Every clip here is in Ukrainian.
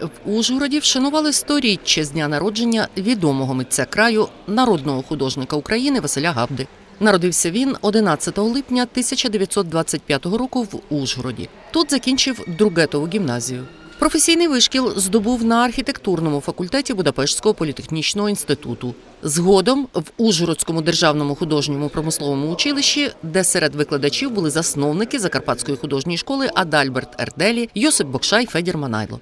В Ужгороді вшанували сторіччя з дня народження відомого митця краю, народного художника України Василя Габди. Народився він 11 липня 1925 року в Ужгороді. Тут закінчив Другетову гімназію. Професійний вишкіл здобув на архітектурному факультеті Будапештського політехнічного інституту. Згодом в Ужгородському державному художньому промисловому училищі, де серед викладачів були засновники Закарпатської художньої школи Адальберт Ерделі, Йосип Бокшай, Федір Манайло.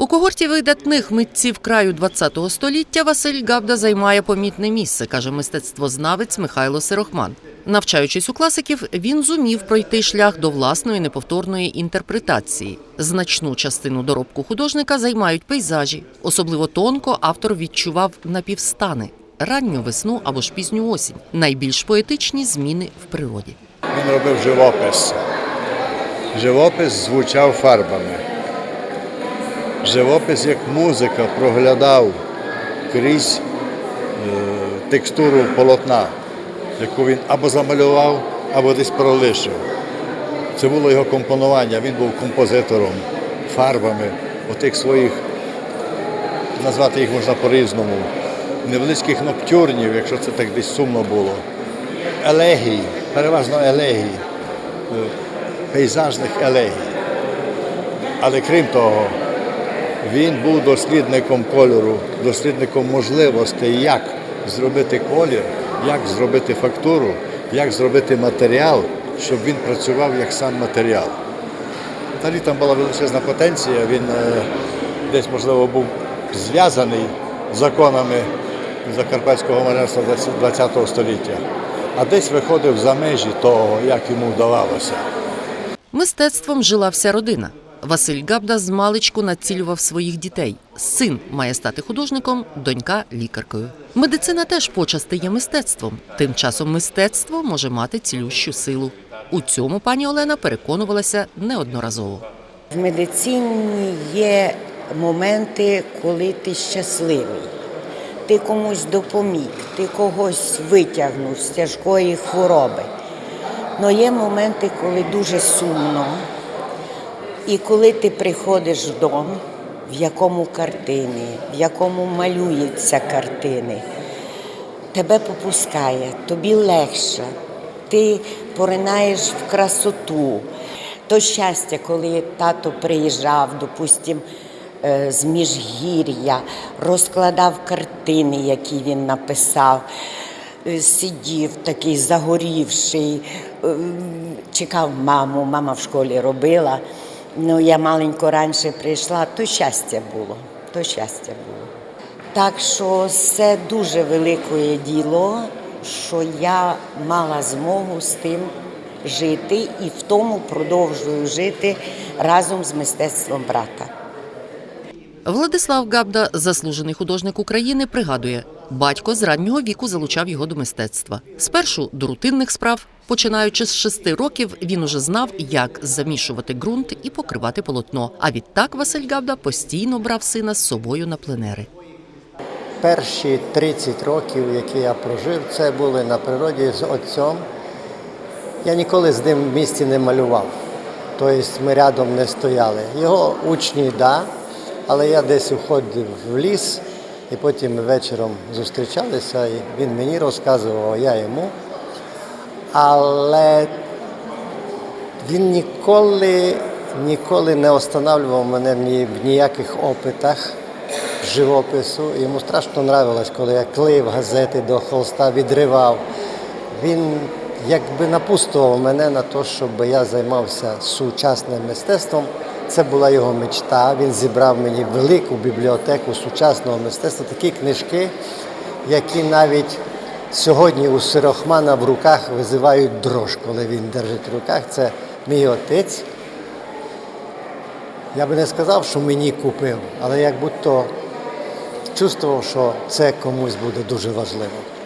У когорті видатних митців краю ХХ століття Василь Габда займає помітне місце, каже мистецтвознавець Михайло Сирохман. Навчаючись у класиків, він зумів пройти шлях до власної неповторної інтерпретації. Значну частину доробку художника займають пейзажі. Особливо тонко автор відчував напівстани ранню весну або ж пізню осінь, найбільш поетичні зміни в природі. Він робив живопис. Живопис звучав фарбами. Живопис як музика проглядав крізь е, текстуру полотна, яку він або замалював, або десь пролишив. Це було його компонування. Він був композитором, фарбами отих своїх, назвати їх можна по-різному, невеличких ноктюрнів, якщо це так десь сумно було елегій, переважно елегій, е, пейзажних елегій. Але крім того, він був дослідником кольору, дослідником можливостей, як зробити колір, як зробити фактуру, як зробити матеріал, щоб він працював як сам матеріал. Далі там була величезна потенція, він е, десь, можливо, був зв'язаний законами закарпатського малярства ХХ століття, а десь виходив за межі того, як йому вдавалося. Мистецтвом жила вся родина. Василь Габда з маличку націлював своїх дітей. Син має стати художником, донька лікаркою. Медицина теж почасти є мистецтвом. Тим часом мистецтво може мати цілющу силу. У цьому пані Олена переконувалася неодноразово. В медицині є моменти, коли ти щасливий. Ти комусь допоміг, ти когось витягнув з тяжкої хвороби. Але є моменти, коли дуже сумно. І коли ти приходиш вдома, в якому картини, в якому малюються картини, тебе попускає, тобі легше, ти поринаєш в красоту. То щастя, коли тато приїжджав, допустим, е, з міжгір'я, розкладав картини, які він написав, е, сидів такий загорівший, е, чекав маму, мама в школі робила. Ну, я маленько раніше прийшла, то щастя було, то щастя було. Так що це дуже велике діло, що я мала змогу з тим жити і в тому продовжую жити разом з мистецтвом брата. Владислав Габда, заслужений художник України, пригадує, батько з раннього віку залучав його до мистецтва. Спершу до рутинних справ. Починаючи з шести років, він уже знав, як замішувати ґрунт і покривати полотно. А відтак Василь Габда постійно брав сина з собою на пленери. Перші 30 років, які я прожив, це були на природі з отцем. Я ніколи з ним в місті не малював. Тобто ми рядом не стояли. Його учні, да, але я десь уходив в ліс і потім вечором зустрічалися, і він мені розказував, а я йому. Але він ніколи, ніколи не останавливав мене в ніяких опитах живопису. Йому страшно нравилось, коли я клеїв газети до холста, відривав. Він якби напустував мене на те, щоб я займався сучасним мистецтвом. Це була його мечта. Він зібрав мені велику бібліотеку сучасного мистецтва, такі книжки, які навіть сьогодні у Сирохмана в руках визивають дрож, коли він держить в руках. Це мій отець. Я би не сказав, що мені купив, але як будто чувствував, що це комусь буде дуже важливо.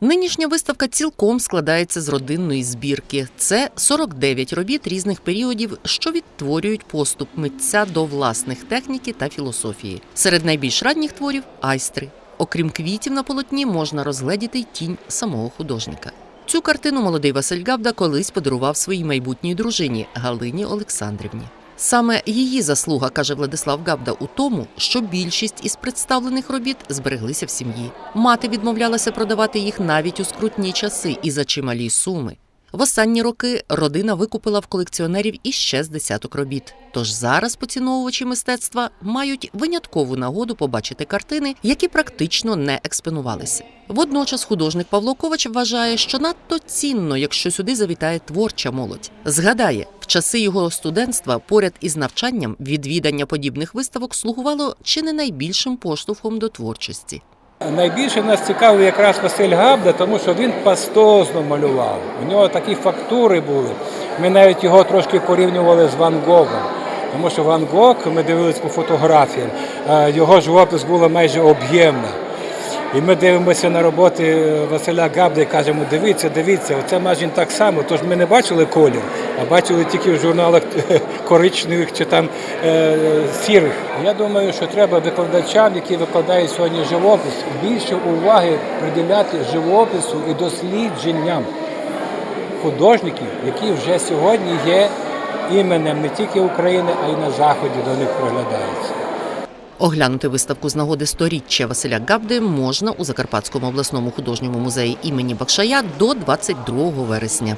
Нинішня виставка цілком складається з родинної збірки. Це 49 робіт різних періодів, що відтворюють поступ митця до власних техніки та філософії. Серед найбільш ранніх творів айстри. Окрім квітів на полотні, можна розгледіти й тінь самого художника. Цю картину молодий Василь Гавда колись подарував своїй майбутній дружині Галині Олександрівні. Саме її заслуга, каже Владислав Габда, у тому, що більшість із представлених робіт збереглися в сім'ї. Мати відмовлялася продавати їх навіть у скрутні часи і за чималі суми. В останні роки родина викупила в колекціонерів іще з десяток робіт. Тож зараз поціновувачі мистецтва мають виняткову нагоду побачити картини, які практично не експонувалися. Водночас художник Павло Ковач вважає, що надто цінно, якщо сюди завітає творча молодь. Згадає, в часи його студентства поряд із навчанням відвідання подібних виставок слугувало чи не найбільшим поштовхом до творчості. Найбільше нас цікавив якраз Василь Габда, тому що він пастозно малював. У нього такі фактури були. Ми навіть його трошки порівнювали з Ван Гогом. Тому що Ван Гог, ми дивились по фотографіям, е, його живопис було майже об'ємний. І ми дивимося на роботи Василя Габда і кажемо, дивіться, дивіться, оце майже так само. Тож ми не бачили колір, а бачили тільки в журналах коричневих чи там е, сірих. Я думаю, що треба викладачам, які викладають сьогодні живопис, більше уваги приділяти живопису і дослідженням художників, які вже сьогодні є іменем не тільки України, а й на заході до них проглядаються. Оглянути виставку з нагоди сторіччя Василя Габди можна у Закарпатському обласному художньому музеї імені Бакшая до 22 вересня.